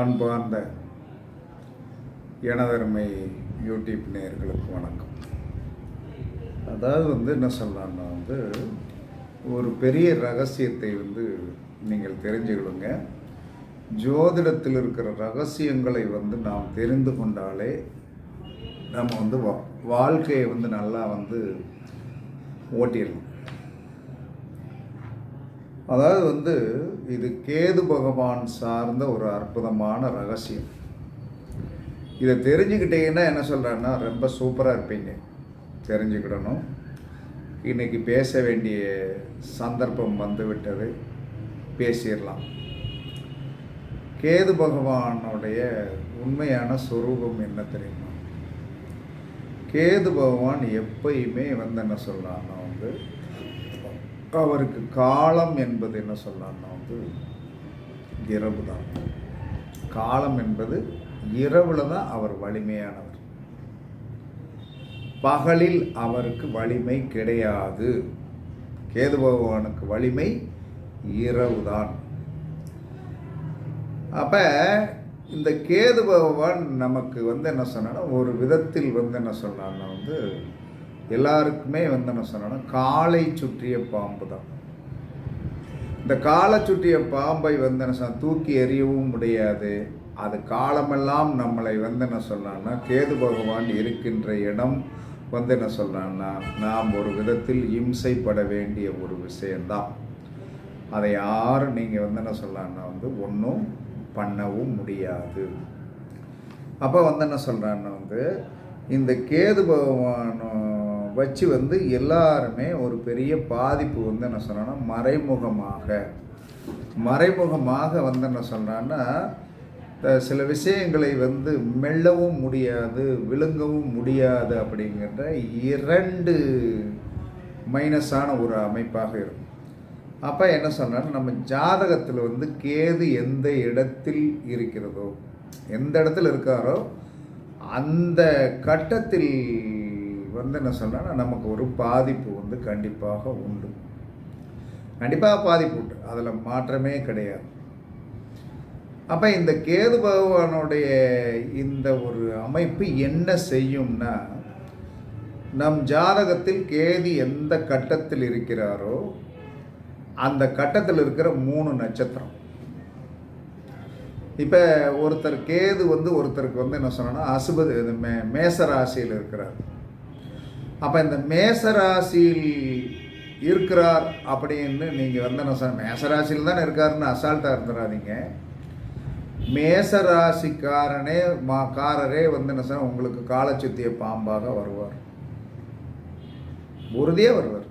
அன்பார்ந்த எனதருமை யூடியூப் நேயர்களுக்கு வணக்கம். அதாவது வந்து என்ன சொல்லலாம்னா வந்து ஒரு பெரிய ரகசியத்தை வந்து நீங்கள் தெரிஞ்சுக்கிடுங்க ஜோதிடத்தில் இருக்கிற ரகசியங்களை வந்து நாம் தெரிந்து கொண்டாலே நம்ம வந்து வா வாழ்க்கையை வந்து நல்லா வந்து ஓட்டிடலாம். அதாவது வந்து இது கேது பகவான் சார்ந்த ஒரு அற்புதமான ரகசியம். இதை தெரிஞ்சுக்கிட்டீங்கன்னா என்ன சொல்கிறேன்னா ரொம்ப சூப்பராக இருப்பீங்க. தெரிஞ்சுக்கிடணும். இன்றைக்கி பேச வேண்டிய சந்தர்ப்பம் வந்துவிட்டது. பேசிடலாம். கேது பகவானுடைய உண்மையான சொரூபம் என்ன தெரியுமா? கேது பகவான் எப்பயுமே வந்து என்ன சொல்கிறான்னா வந்து அவருக்கு காலம் என்பது என்ன சொல்லலாம்னா வந்து இரவு தான் காலம் என்பது இரவில் தான் அவர் வலிமையானவர். பகலில் அவருக்கு வலிமை கிடையாது. கேது பகவானுக்கு வலிமை இரவு தான் அப்போ இந்த கேது பகவான் நமக்கு வந்து என்ன சொன்னால் ஒரு விதத்தில் வந்து என்ன சொன்னான்னா வந்து எல்லாருக்குமே வந்து என்ன சொன்னா காலை சுற்றிய பாம்பு தான். இந்த காலை சுற்றிய பாம்பை வந்து என்ன சொன்ன தூக்கி எறியவும் முடியாது. அது காலமெல்லாம் நம்மளை வந்து என்ன சொல்லலாம்னா கேது பகவான் இருக்கின்ற இடம் வந்து என்ன சொல்கிறான்னா நாம் ஒரு விதத்தில் இம்சைப்பட வேண்டிய ஒரு விஷயந்தான் அதை யாரும் நீங்கள் வந்து என்ன சொல்லலாம்னா வந்து ஒன்றும் பண்ணவும் முடியாது. அப்போ வந்து என்ன சொல்கிறான்னா வந்து இந்த கேது பகவான் வச்சு வந்து எல்லாருமே ஒரு பெரிய பாதிப்பு வந்து என்ன சொல்கிறேன்னா மறைமுகமாக. மறைமுகமாக வந்து என்ன சொல்கிறான்னா சில விஷயங்களை வந்து மெல்லவும் முடியாது விழுங்கவும் முடியாது அப்படிங்கிற இரண்டு மைனஸான ஒரு அமைப்பாக இருக்கும். அப்போ என்ன சொன்னால் நம்ம ஜாதகத்தில் வந்து கேது எந்த இடத்தில் இருக்கிறதோ எந்த இடத்துல இருக்காரோ அந்த கட்டத்தில் வந்து என்ன சொன்னால் நமக்கு ஒரு பாதிப்பு வந்து கண்டிப்பாக உண்டு. கண்டிப்பாக பாதிப்பு உண்டு. அதில் மாற்றமே கிடையாது. அப்போ இந்த கேது பகவானுடைய இந்த ஒரு அமைப்பு என்ன செய்யும்னா நம் ஜாதகத்தில் கேது எந்த கட்டத்தில் இருக்கிறாரோ அந்த கட்டத்தில் இருக்கிற மூணு நட்சத்திரம். இப்போ ஒருத்தர் கேது வந்து ஒருத்தருக்கு வந்து என்ன சொன்னால் அசுபதி மே மேச ராசியில் இருக்கிறார். அப்போ இந்த மேச ராசியில் இருக்கிறார் அப்படின்னு நீங்கள் வந்து என்ன சார் மேசராசியில் தானே இருக்காருன்னு அசால்ட்டாக இருந்துடாதீங்க மேச ராசிக்காரனே மா காரரே வந்து என்ன சார் உங்களுக்கு காலச்சுத்திய பாம்பாக வருவார். உறுதியாக வருவார்.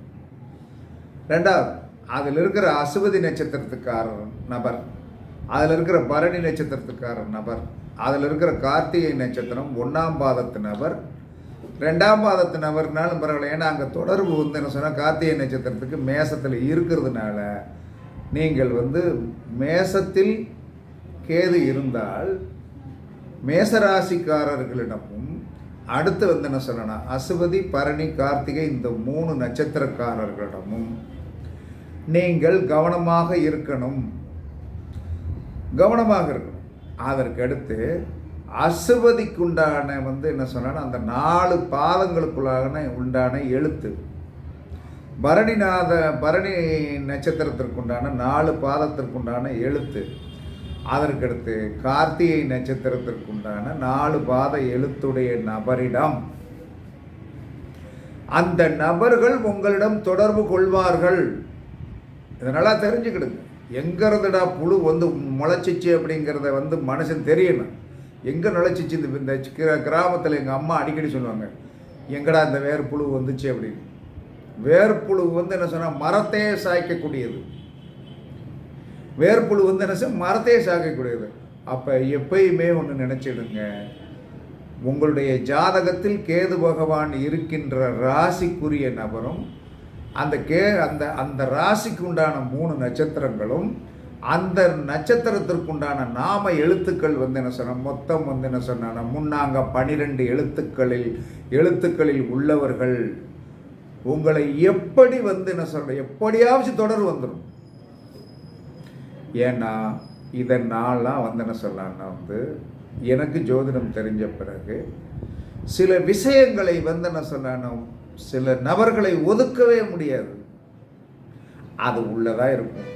ரெண்டாவது அதில் இருக்கிற அசுபதி நட்சத்திரத்துக்காரர் நபர் அதில் இருக்கிற பரணி நட்சத்திரத்துக்காரர் நபர் அதில் இருக்கிற கார்த்திகை நட்சத்திரம் ஒன்றாம் பாதத்து நபர் ரெண்டாம் பாதத்து நபர்னாலும் பரவாயில்ல. ஏன்னா அங்கே தொடர்பு வந்து என்ன சொன்னால் கார்த்திகை நட்சத்திரத்துக்கு மேசத்தில் இருக்கிறதுனால நீங்கள் வந்து மேசத்தில் கேது இருந்தால் மேசராசிக்காரர்களிடமும் அடுத்து வந்து என்ன சொல்லணும் அசுபதி பரணி கார்த்திகை இந்த மூணு நட்சத்திரக்காரர்களிடமும் நீங்கள் கவனமாக இருக்கணும். கவனமாக இருக்கணும். அதற்கடுத்து அடுத்து அசுபதிக்குண்டான வந்து என்ன சொன்னால் அந்த நாலு பாதங்களுக்குள்ளான உண்டான எழுத்து. பரணிநாத பரணி நட்சத்திரத்திற்குண்டான நாலு பாதத்திற்குண்டான எழுத்து. அதற்கடுத்து கார்த்திகை நட்சத்திரத்திற்குண்டான நாலு பாத எழுத்துடைய நபரிடம். அந்த நபர்கள் உங்களிடம் தொடர்பு கொள்வார்கள். இதனால தெரிஞ்சுக்கிடுங்க. எங்கிறதுடா புழு வந்து முளைச்சிச்சு அப்படிங்கிறத வந்து மனுஷன் தெரியணும். எங்கே நுழைச்சிச்சு இந்த இந்த கிராமத்தில் எங்கள் அம்மா அடிக்கடி சொல்லுவாங்க எங்கடா இந்த வேர்ப்புழு வந்துச்சு? அப்படின்னு. வேர்ப்புழு வந்து என்ன சொன்னால் மரத்தையே சாய்க்கக்கூடியது. வேர்ப்புழு வந்து என்ன செய்ய மரத்தையே சாய்க்கக்கூடியது. அப்போ எப்பயுமே ஒன்று நினச்சிடுங்க உங்களுடைய ஜாதகத்தில் கேது பகவான் இருக்கின்ற ராசிக்குரிய நபரும் அந்த கே அந்த அந்த ராசிக்கு உண்டான மூணு நட்சத்திரங்களும் அந்த நட்சத்திரத்திற்குண்டான நாம எழுத்துக்கள் வந்து என்ன சொன்ன மொத்தம் வந்து என்ன சொன்ன முன்னாங்க பனிரெண்டு எழுத்துக்களில் எழுத்துக்களில் உள்ளவர்கள் உங்களை எப்படி வந்து என்ன சொல்ற எப்படியாவது தொடர் வந்துடும் ஏன்னா இதனாலாம் வந்து என்ன சொல்லலாம்னா வந்து எனக்கு ஜோதிடம் தெரிஞ்ச பிறகு சில விஷயங்களை வந்து என்ன சொல்லலாம்னா சில நபர்களை ஒதுக்கவே முடியாது. அது உள்ளதாக இருக்கும்.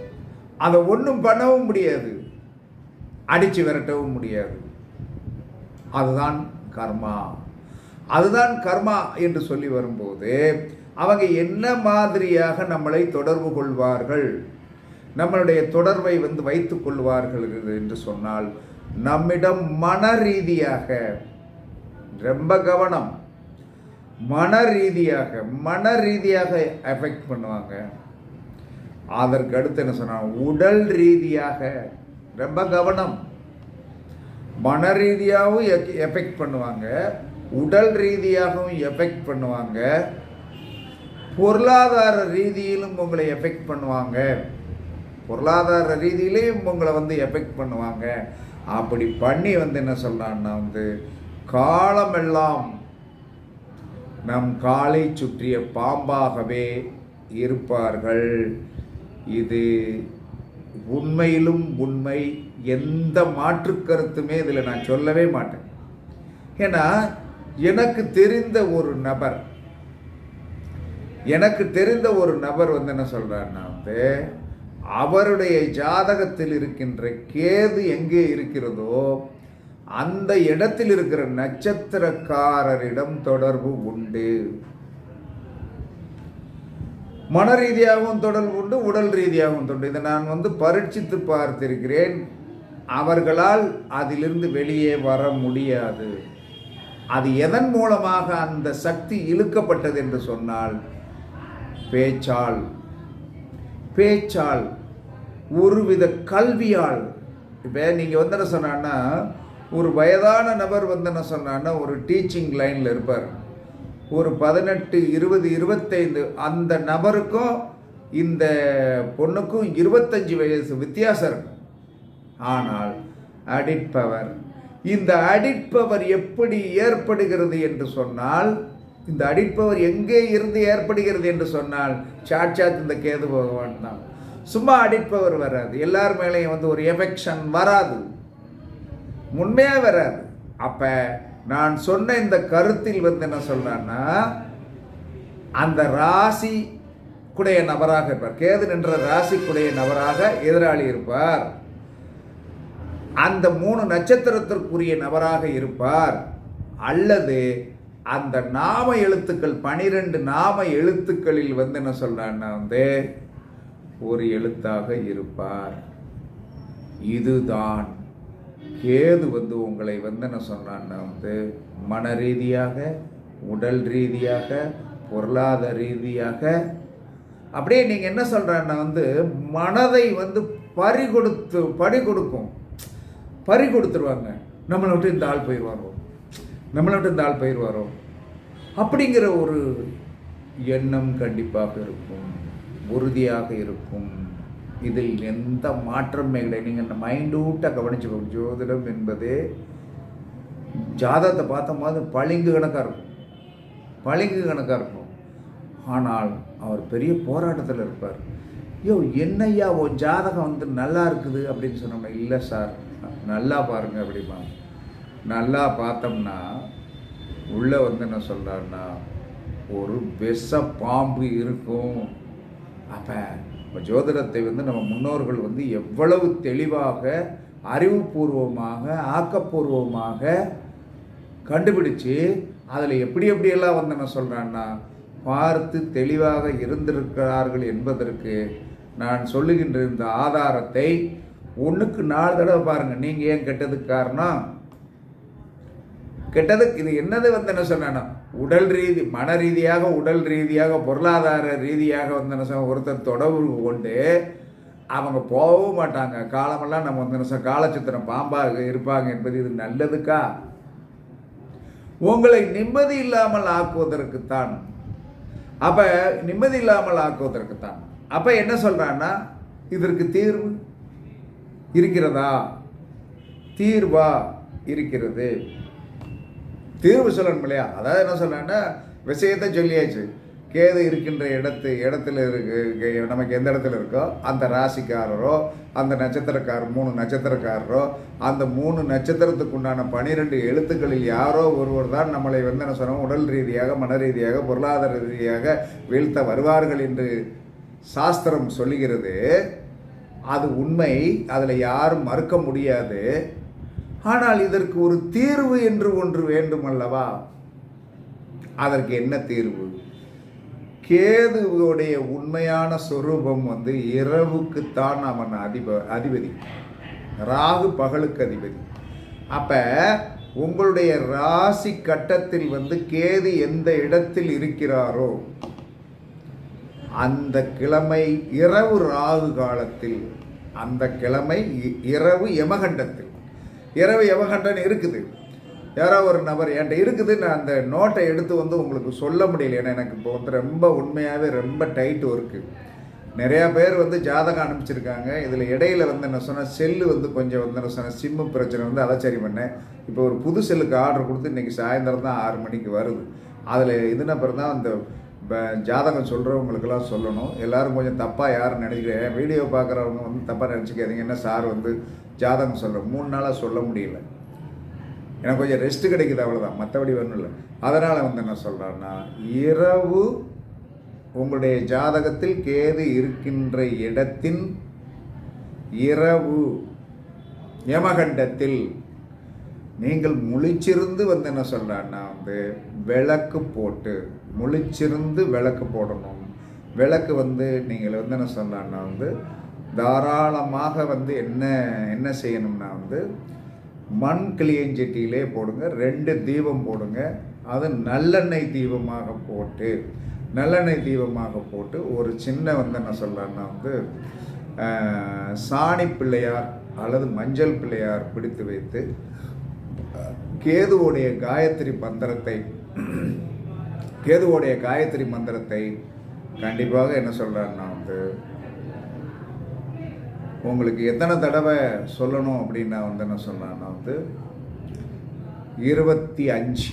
அதை ஒன்றும் பண்ணவும் முடியாது. அடித்து விரட்டவும் முடியாது. அதுதான் கர்மா. அதுதான் கர்மா என்று சொல்லி வரும்போது அவங்க என்ன மாதிரியாக நம்மளை தொடர்பு கொள்வார்கள்? நம்மளுடைய தொடர்பை வந்து வைத்துக் கொள்வார்கள் என்று சொன்னால் நம்மிடம் மன ரீதியாக ரொம்ப கவனம். மன ரீதியாக மன ரீதியாக எஃபெக்ட் பண்ணுவாங்க. அதற்கு அடுத்து என்ன சொன்னாங்க உடல் ரீதியாக ரொம்ப கவனம். மன ரீதியாகவும் எஃபெக்ட் பண்ணுவாங்க. உடல் ரீதியாகவும் எஃபெக்ட் பண்ணுவாங்க. பொருளாதார ரீதியிலும் உங்களை எஃபெக்ட் பண்ணுவாங்க. பொருளாதார ரீதியிலையும் உங்களை வந்து எஃபெக்ட் பண்ணுவாங்க. அப்படி பண்ணி வந்து என்ன சொல்லலாம்னா வந்து காலமெல்லாம் நம் காலை சுற்றிய பாம்பாகவே இருப்பார்கள். இது உண்மையிலும் உண்மை. எந்த மாற்று கருத்துமே இதில் நான் சொல்லவே மாட்டேன். ஏன்னா எனக்கு தெரிந்த ஒரு நபர் எனக்கு தெரிந்த ஒரு நபர் வந்து என்ன சொல்றாருன்னா வந்து அவருடைய ஜாதகத்தில் இருக்கின்ற கேது எங்கே இருக்கிறதோ அந்த இடத்தில் இருக்கிற நட்சத்திரக்காரரிடம் தொடர்பு உண்டு. மன ரீதியாகவும் தொடர்பு உண்டு உடல் ரீதியாகவும் தொடர்பு இதை நான் வந்து பரீட்சித்து பார்த்திருக்கிறேன். அவர்களால் அதிலிருந்து வெளியே வர முடியாது. அது எதன் மூலமாக அந்த சக்தி இழுக்கப்பட்டது என்று சொன்னால் பேச்சால். பேச்சால் ஒருவித கல்வியால். இப்போ நீங்கள் வந்து என்ன சொன்னான்னா ஒரு வயதான நபர் வந்து என்ன சொன்னான்னா ஒரு டீச்சிங் லைனில் இருப்பார். ஒரு பதினெட்டு இருபது இருபத்தைந்து அந்த நபருக்கும் இந்த பொண்ணுக்கும் இருபத்தஞ்சி வயசு வித்தியாசம் இருக்கும். ஆனால் அடிப்பவர் இந்த அடிப்பவர் எப்படி ஏற்படுகிறது என்று சொன்னால் இந்த அடிப்பவர் எங்கே இருந்து ஏற்படுகிறது என்று சொன்னால் சாட்சாத் இந்த கேது பகவான் தான். சும்மா அடிப்பவர் வராது. எல்லார் மேலேயும் வந்து ஒரு எஃபெக்ஷன் வராது. உண்மையாக வராது. அப்போ நான் சொன்ன இந்த கருத்தில் வந்து என்ன சொல்றேன்னா அந்த ராசி குடைய நபராக இருப்பார். கேது நின்ற ராசிக்குடைய நபராக எதிராளி இருப்பார். அந்த மூணு நட்சத்திரத்திற்குரிய நபராக இருப்பார். அல்லது அந்த நாம எழுத்துக்கள் பனிரெண்டு நாம எழுத்துக்களில் வந்து என்ன சொல்றான்னா வந்து ஒரு எழுத்தாக இருப்பார். இதுதான் கேது வந்து உங்களை வந்து என்ன சொன்னான்னா வந்து மன ரீதியாக உடல் ரீதியாக பொருளாதார ரீதியாக. அப்படியே நீங்கள் என்ன சொல்கிறான்னா வந்து மனதை வந்து பறி கொடுத்து பறி கொடுக்கும் பறி கொடுத்துருவாங்க நம்மளை விட்டு இந்த ஆள் போயிடுவாரோ நம்மளை விட்டு இந்த ஆள் போயிடுவாரோ அப்படிங்கிற ஒரு எண்ணம் கண்டிப்பாக இருக்கும். உறுதியாக இருக்கும். இதில் எந்த மாற்றமே கிடையாது. நீங்கள் இந்த மைண்டூட்டாக கவனிச்சுக்கோங்க ஜோதிடம் என்பது ஜாதகத்தை பார்த்த போது பளிங்கு கணக்காக இருக்கும். பளிங்கு கணக்காக இருக்கும். ஆனால் அவர் பெரிய போராட்டத்தில் இருப்பார். ஐயோ என்னய்யா உன் ஜாதகம் வந்து நல்லா இருக்குது அப்படின்னு சொன்னோம்னா இல்லை சார் நல்லா பாருங்கள் அப்படிமா நல்லா பார்த்தோம்னா உள்ளே வந்து என்ன சொல்கிறாருன்னா ஒரு விஷ பாம்பு இருக்கும். அப்போ இப்போ ஜோதிடத்தை வந்து நம்ம முன்னோர்கள் வந்து எவ்வளவு தெளிவாக அறிவுபூர்வமாக ஆக்கப்பூர்வமாக கண்டுபிடிச்சு அதில் எப்படி எப்படியெல்லாம் வந்து என்ன சொல்கிறான்னா பார்த்து தெளிவாக இருந்திருக்கிறார்கள் என்பதற்கு நான் சொல்லுகின்ற இந்த ஆதாரத்தை ஒன்றுக்கு நாலு தடவை பாருங்கள் நீங்கள் ஏன் கெட்டதுக்கு காரணம்? கெட்டதுக்கு இது என்னது வந்து என்ன சொன்னேன்னா உடல் ரீதி மன ரீதியாக உடல் ரீதியாக பொருளாதார ரீதியாக வந்து என்ன ஒருத்தர் தொடர்பு கொண்டு அவங்க போகவும் மாட்டாங்க. காலமெல்லாம் நம்ம வந்து நிமிஷம் காலச்சித்திரம் பாம்பாக இருப்பாங்க என்பது இது நல்லதுக்கா? உங்களை நிம்மதி இல்லாமல் ஆக்குவதற்குத்தான். அப்போ நிம்மதி இல்லாமல் ஆக்குவதற்குத்தான். அப்போ என்ன சொல்கிறான்னா இதற்கு தீர்வு இருக்கிறதா? தீர்வா இருக்கிறது. தீர்வு சொல்லணும் இல்லையா? அதாவது என்ன சொல்லணும்னா விஷயத்தை சொல்லியாச்சு. கேது இருக்கின்ற இடத்து இடத்துல இருக்கு நமக்கு எந்த இடத்துல இருக்கோ அந்த ராசிக்காரரோ அந்த நட்சத்திரக்காரர் மூணு நட்சத்திரக்காரரோ அந்த மூணு நட்சத்திரத்துக்கு உண்டான பனிரெண்டு எழுத்துக்களில் யாரோ ஒருவர் தான் நம்மளை வந்து என்ன சொன்னோம் உடல் ரீதியாக மன ரீதியாக பொருளாதார ரீதியாக வீழ்த்த வருவார்கள் என்று சாஸ்திரம் சொல்லுகிறது. அது உண்மை. அதில் யாரும் மறுக்க முடியாது. ஆனால் இதற்கு ஒரு தீர்வு என்று ஒன்று வேண்டும் அல்லவா அதற்கு என்ன தீர்வு? கேதுவோடைய உண்மையான சொரூபம் வந்து இரவுக்குத்தான் அவன் அதிப அதிபதி. ராகு பகலுக்கு அதிபதி. அப்போ உங்களுடைய ராசி கட்டத்தில் வந்து கேது எந்த இடத்தில் இருக்கிறாரோ அந்த கிழமை இரவு ராகு காலத்தில் அந்த கிழமை இ- இரவு யமகண்டத்தில். இரவு எவகண்டன் இருக்குது? யாரோ ஒரு நபர் என்கிட்ட இருக்குது நான் அந்த நோட்டை எடுத்து வந்து உங்களுக்கு சொல்ல முடியல. ஏன்னா எனக்கு இப்போ வந்து ரொம்ப உண்மையாகவே ரொம்ப டைட் ஒர்க்கு நிறையா பேர் வந்து ஜாதகம் அனுப்பிச்சிருக்காங்க. இதில் இடையில வந்து என்ன சொன்னால் செல்லு வந்து கொஞ்சம் வந்து என்ன சொன்னால் சிம்மு பிரச்சனை வந்து அதை சரி பண்ணேன். இப்போ ஒரு புது செல்லுக்கு ஆர்டர் கொடுத்து இன்றைக்கி சாயந்தரம் தான் ஆறு மணிக்கு வருது. அதில் இதுன பிறகு தான் அந்த இப்போ ஜாதகம் சொல்கிறவங்களுக்கெல்லாம் சொல்லணும். எல்லாரும் கொஞ்சம் தப்பாக யாரும் நினைக்கிறேன் வீடியோ பார்க்குறவங்க வந்து தப்பாக நினச்சிக்காதீங்க. என்ன சார் வந்து ஜாதகம் சொல்கிறேன் மூணு நாளாக சொல்ல முடியல. எனக்கு கொஞ்சம் ரெஸ்ட் கிடைக்குது அவ்வளோதான் மற்றபடி ஒன்றும் இல்லை. அதனால் வந்து என்ன சொல்கிறேன்னா இரவு உங்களுடைய ஜாதகத்தில் கேது இருக்கின்ற இடத்தின் இரவு யமகண்டத்தில் நீங்கள் முழிச்சிருந்து வந்து என்ன சொல்கிறான்னா வந்து விளக்கு போட்டு முழிச்சிருந்து விளக்கு போடணும். விளக்கு வந்து நீங்கள் வந்து என்ன சொல்கிறான்னா வந்து தாராளமாக வந்து என்ன என்ன செய்யணும்னா வந்து மண் கிளியஞ்சட்டியிலே போடுங்க ரெண்டு தீபம் போடுங்க. அது நல்லெண்ணெய் தீபமாக போட்டு நல்லெண்ணெய் தீபமாக போட்டு ஒரு சின்ன வந்து என்ன சொல்கிறான்னா வந்து சாணி பிள்ளையார் அல்லது மஞ்சள் பிள்ளையார் பிடித்து வைத்து கேதுவோடைய காயத்ரி மந்திரத்தை கேதுவோடைய காயத்ரி மந்திரத்தை கண்டிப்பாக என்ன சொல்கிறேன்னா வந்து உங்களுக்கு எத்தனை தடவை சொல்லணும் அப்படின்னா வந்து என்ன சொன்னான்னா வந்து இருபத்தி அஞ்சு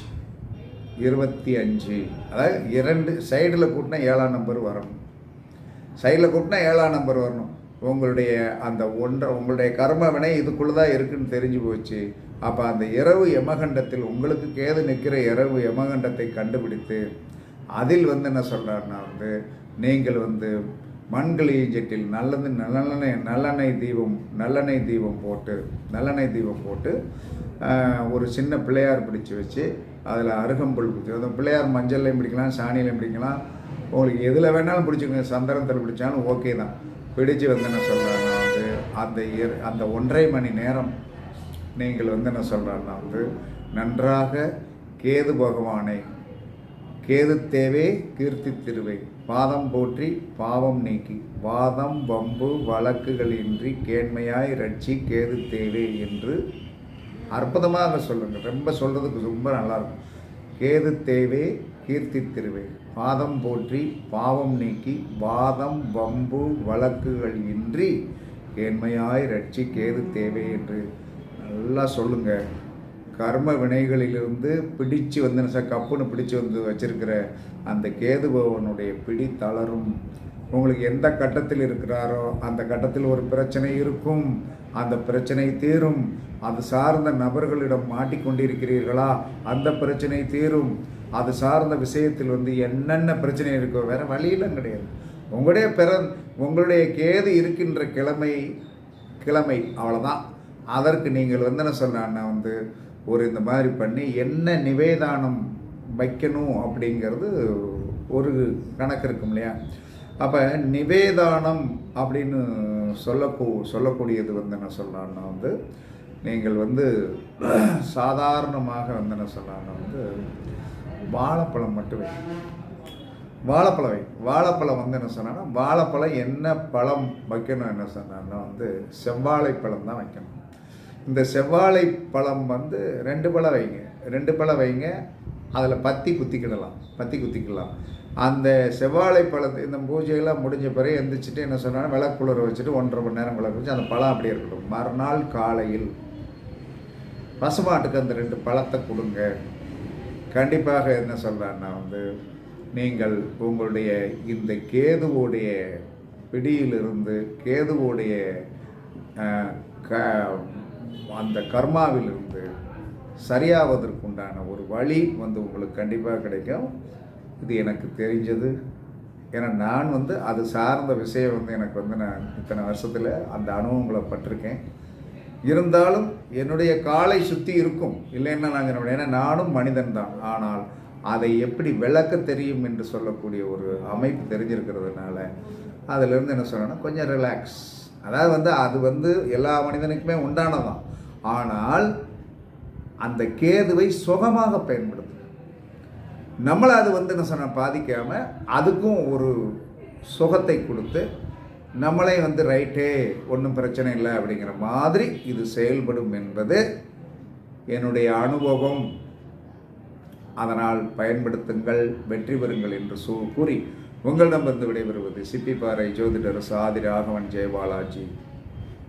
இருபத்தி அஞ்சு. அதாவது இரண்டு சைடில் கூட்டினா ஏழாம் நம்பர் வரணும். சைடில் கூட்டினா ஏழாம் நம்பர் வரணும். உங்களுடைய அந்த ஒன்றை உங்களுடைய கர்ம வினை இதுக்குள்ளே தான் இருக்குன்னு தெரிஞ்சு போச்சு. அப்போ அந்த இரவு யமகண்டத்தில் உங்களுக்கு கேது நிற்கிற இரவு யமகண்டத்தை கண்டுபிடித்து அதில் வந்து என்ன சொல்கிறாருன்னா வந்து நீங்கள் வந்து மண்களின் ஜெட்டில் நல்லது நல்லெண்ணெய் நல்லெண்ணெய் தீபம் நல்லெண்ணெய் தீபம் போட்டு நல்லெண்ணெய் தீபம் போட்டு ஒரு சின்ன பிள்ளையார் பிடிச்சி வச்சு அதில் அருகம்புல் பிடிச்சி அந்த பிள்ளையார் மஞ்சள்லையும் பிடிக்கலாம் சாணியிலையும் பிடிக்கலாம். உங்களுக்கு எதில் வேணாலும் பிடிச்சிக்கோங்க சந்தனத்தில் பிடிச்சாலும் ஓகே தான். பிடிச்சு வந்து என்ன சொல்கிறாங்க வந்து அந்த அந்த ஒன்றரை மணி நேரம் நீங்கள் வந்து என்ன சொல்கிறாருன்னா வந்து நன்றாக கேது பகவானை கேது தேவே கீர்த்தி திருவை பாதம் போற்றி பாவம் நீக்கி வாதம் வம்பு வழக்குகளின்றி கேண்மையாய் ரட்சி கேது தேவே என்று அற்புதமாக சொல்லுங்கள் ரொம்ப சொல்கிறதுக்கு ரொம்ப நல்லாயிருக்கும் கேது தேவே கீர்த்தி திருவே பாதம் போற்றி பாவம் நீக்கி வாதம் வம்பு வழக்குகள் இன்றி கேண்மையாய் ரட்சி கேது தேவே என்று நல்லா சொல்லுங்கள் கர்ம வினைகளிலிருந்து பிடிச்சு வந்து சார் கப்புன்னு பிடிச்சு வந்து வச்சுருக்கிற அந்த கேது பகவானுடைய பிடி தளரும். உங்களுக்கு எந்த கட்டத்தில் இருக்கிறாரோ அந்த கட்டத்தில் ஒரு பிரச்சனை இருக்கும். அந்த பிரச்சனை தீரும். அது சார்ந்த நபர்களிடம் மாட்டிக்கொண்டிருக்கிறீர்களா? அந்த பிரச்சனை தீரும். அது சார்ந்த விஷயத்தில் வந்து என்னென்ன பிரச்சனை இருக்கோ வேறு வழியெல்லாம் கிடையாது. உங்களுடைய பிற உங்களுடைய கேது இருக்கின்ற கிழமை கிழமை அவ்வளோதான் அதற்கு நீங்கள் வந்து என்ன சொன்னா வந்து ஒரு இந்த மாதிரி பண்ணி என்ன நிவேதானம் வைக்கணும் அப்படிங்கிறது ஒரு கணக்கு இருக்கும் இல்லையா? அப்போ நிவேதானம் அப்படின்னு சொல்லக்கூ சொல்லக்கூடியது வந்து என்ன சொல்லலாம்னா வந்து நீங்கள் வந்து சாதாரணமாக வந்து என்ன சொல்லலாம்னா வந்து வாழைப்பழம் மட்டும் வைக்கணும் வாழைப்பழம் வை. வாழைப்பழம் வந்து என்ன சொன்னான்னா வாழைப்பழம் என்ன பழம் வைக்கணும் என்ன சொன்னான்னா வந்து செவ்வாழைப்பழம் தான் வைக்கணும். இந்த செவ்வாழை பழம் வந்து ரெண்டு பழம் வைங்க. ரெண்டு பழம் வைங்க அதில் பத்தி குத்திக்கிடலாம். பத்தி குத்திக்கலாம். அந்த செவ்வாழை பழத்தை இந்த பூஜையெல்லாம் முடிஞ்ச பிறகு எந்திரிச்சிட்டு என்ன சொன்னாலும் விளக்குளர் வச்சுட்டு ஒன்றரை மணி நேரம் விளக்கு வச்சு அந்த பழம் அப்படியே இருக்கட்டும். மறுநாள் காலையில் பசுமாட்டுக்கு அந்த ரெண்டு பழத்தை கொடுங்க. கண்டிப்பாக என்ன சொல்கிறேன்னா வந்து நீங்கள் உங்களுடைய இந்த கேதுவோடைய பிடியிலிருந்து கேதுவோடைய க அந்த கர்மாவிலிருந்து சரியாவதற்குண்டான ஒரு வழி வந்து உங்களுக்கு கண்டிப்பாக கிடைக்கும். இது எனக்கு தெரிஞ்சது. ஏன்னா நான் வந்து அது சார்ந்த விஷயம் வந்து எனக்கு வந்து நான் இத்தனை வருஷத்தில் அந்த அனுபவங்களை பட்டிருக்கேன். இருந்தாலும் என்னுடைய காலை சுற்றி இருக்கும். இல்லைன்னா நாங்கள் ஏன்னா நானும் மனிதன் தான். ஆனால் அதை எப்படி விளக்க தெரியும் என்று சொல்லக்கூடிய ஒரு அமைப்பு தெரிஞ்சிருக்கிறதுனால அதிலிருந்து என்ன சொல்லணும்னா கொஞ்சம் ரிலாக்ஸ் அதாவது வந்து அது வந்து எல்லா மனிதனுக்குமே உண்டானதான் ஆனால் அந்த கேதுவை சுகமாக பயன்படுத்தும் நம்மளை அது வந்து என்ன சொன்ன பாதிக்காமல் அதுக்கும் ஒரு சுகத்தை கொடுத்து நம்மளே வந்து ரைட்டே ஒன்றும் பிரச்சனை இல்லை அப்படிங்கிற மாதிரி இது செயல்படும் என்பது என்னுடைய அனுபவம். அதனால் பயன்படுத்துங்கள் வெற்றி பெறுங்கள் என்று சூ கூறி உங்களிடமிருந்து விடைபெறுவது சிப்பிப்பாறை ஜோதிடர் சாதி ராகவன் ஜெயபாலாஜி.